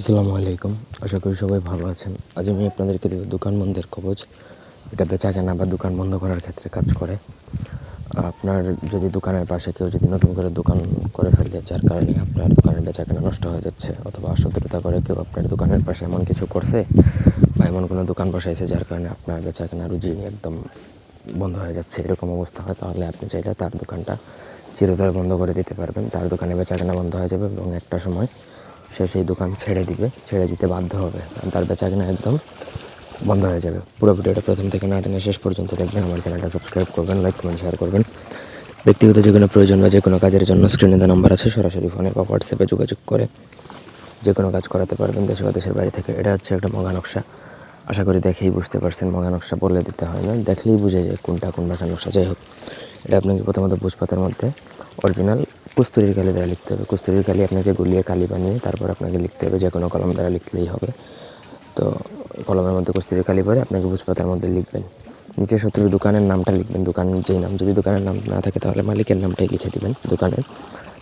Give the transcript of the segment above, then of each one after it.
আসসালামু আলাইকুম। আশা করি সবাই ভালো আছেন। আজ আমি আপনাদেরকে দেবো দোকান বন্ধের কবজ এটা বেচা কেনা বা দোকান বন্ধ করার ক্ষেত্রে কাজ করে। আপনার যদি দোকানের পাশে কেউ যদি নতুন করে দোকান করে ফেলে, যার কারণে আপনার দোকানের বেচা কেনা নষ্ট হয়ে যাচ্ছে অথবা অসতর্কতা করে কেউ আপনার দোকানের পাশে এমন কিছু করছে বা এমন কোনো দোকান বসাইছে যার কারণে আপনার বেচা কেনা রুজি একদম বন্ধ হয়ে যাচ্ছে, এরকম অবস্থা হয়, তাহলে আপনি চাইলে তার দোকানটা চিরতরে বন্ধ করে দিতে পারবেন। তার দোকানে বেচা কেনা বন্ধ হয়ে যাবে এবং একটা সময় সে সেই দোকান ছেড়ে দিবে, ছেড়ে দিতে বাধ্য হবে। কারণ তার বেচা কেনা একদম বন্ধ হয়ে যাবে। পুরো ভিডিওটা প্রথম থেকে না টেনে শেষ পর্যন্ত দেখবেন। আমার চ্যানেলটা সাবস্ক্রাইব করবেন লাইক কমেন্ট শেয়ার করবেন। ব্যক্তিগত যে কোনো প্রয়োজন বা যে কোনো কাজের জন্য স্ক্রিনে দেওয়া নাম্বার আছে, সরাসরি ফোনে বা হোয়াটসঅ্যাপে যোগাযোগ করে যে কোনো কাজ করাতে পারবেন। দেশে বা দেশের বাড়ি থেকে এটা হচ্ছে একটা মগা নকশা। আশা করি দেখেই বুঝতে পারছেন, মগা নকশা বলে দিতে হয় না। দেখলেই বুঝে যায় কোনটা কোন ভাষার নকশা। যাই হোক, এটা আপনাকে প্রথমত ভোজপাতার মধ্যে। অরিজিনাল কুস্তুরির কালি দ্বারা লিখতে হবে। কুস্তুরির কালি আপনাকে গুলিয়ে কালি বানিয়ে তারপর আপনাকে লিখতে হবে, যে কোনো কলম দ্বারা লিখলেই হবে। তো কলমের মধ্যে কস্তুরি কালি পরে আপনাকে ভোজপাতার মধ্যে লিখবেন। নিচে শত্রুর দোকানের নামটা লিখবেন দোকানের যেই নাম। যদি দোকানের নাম না থাকে, তাহলে মালিকের নামটাই লিখে দিবেন দোকানের।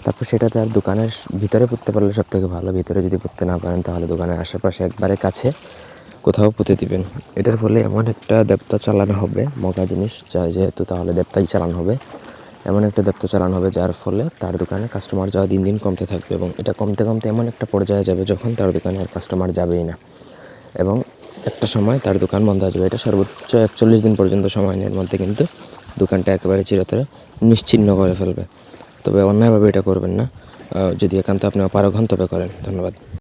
তারপর সেটাতে আর দোকানের ভিতরে পড়তে পারলে সব থেকে ভালো, ভিতরে যদি পড়তে না পারেন, তাহলে দোকানের আশেপাশে একবারে কাছে কোথাও পুঁতে দিবেন। এটার ফলে এমন একটা দেবতা চালানো হবে, মগা জিনিস, যা যেহেতু তাহলে দেবতাই চালানো হবে। এমন একটা দেবতা চালানো হবে যার ফলে তার দোকানে কাস্টমার যাওয়া দিন দিন কমতে থাকবে এবং এটা কমতে কমতে এমন একটা পর্যায়ে যাবে যখন তার দোকানে আর কাস্টমার যাবেই না। এবং একটা সময় তার দোকান বন্ধ হয়ে যাবে। এটা সর্বোচ্চ একচল্লিশ দিন পর্যন্ত সময়ের মধ্যে কিন্তু দোকানটা একেবারে চিরতরে নিশ্চিহ্ন করে ফেলবে। তবে অন্যায়ভাবে এটা করবেন না। যদি একান্ত আপনি অপারগ হন, তবে করেন। ধন্যবাদ।